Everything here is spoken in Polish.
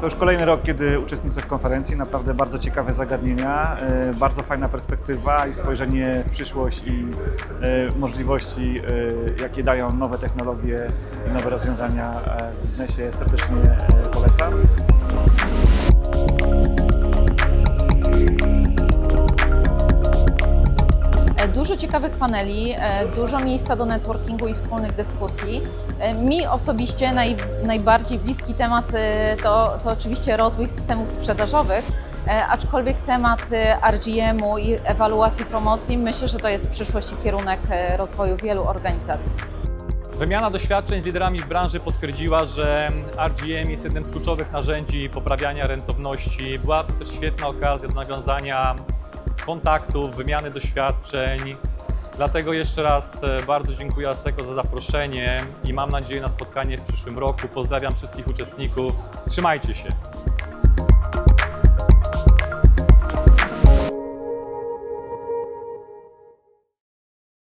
To już kolejny rok, kiedy uczestniczę w konferencji. Naprawdę bardzo ciekawe zagadnienia, e, bardzo fajna perspektywa i spojrzenie w przyszłość i e, możliwości, e, jakie dają nowe technologie i nowe rozwiązania w biznesie. Serdecznie polecam. Dużo ciekawych paneli, e, dużo miejsca do networkingu i wspólnych dyskusji. E, Mi osobiście naj, najbardziej bliski temat e, to, to oczywiście rozwój systemów sprzedażowych, aczkolwiek temat RGM-u i ewaluacji promocji myślę, że to jest przyszłość i kierunek rozwoju wielu organizacji. Wymiana doświadczeń z liderami branży potwierdziła, że RGM jest jednym z kluczowych narzędzi poprawiania rentowności. Była to też świetna okazja do nawiązania kontaktów, wymiany doświadczeń. Dlatego jeszcze raz e, bardzo dziękuję ASECO za zaproszenie i mam nadzieję na spotkanie w przyszłym roku. Pozdrawiam wszystkich uczestników. Trzymajcie się.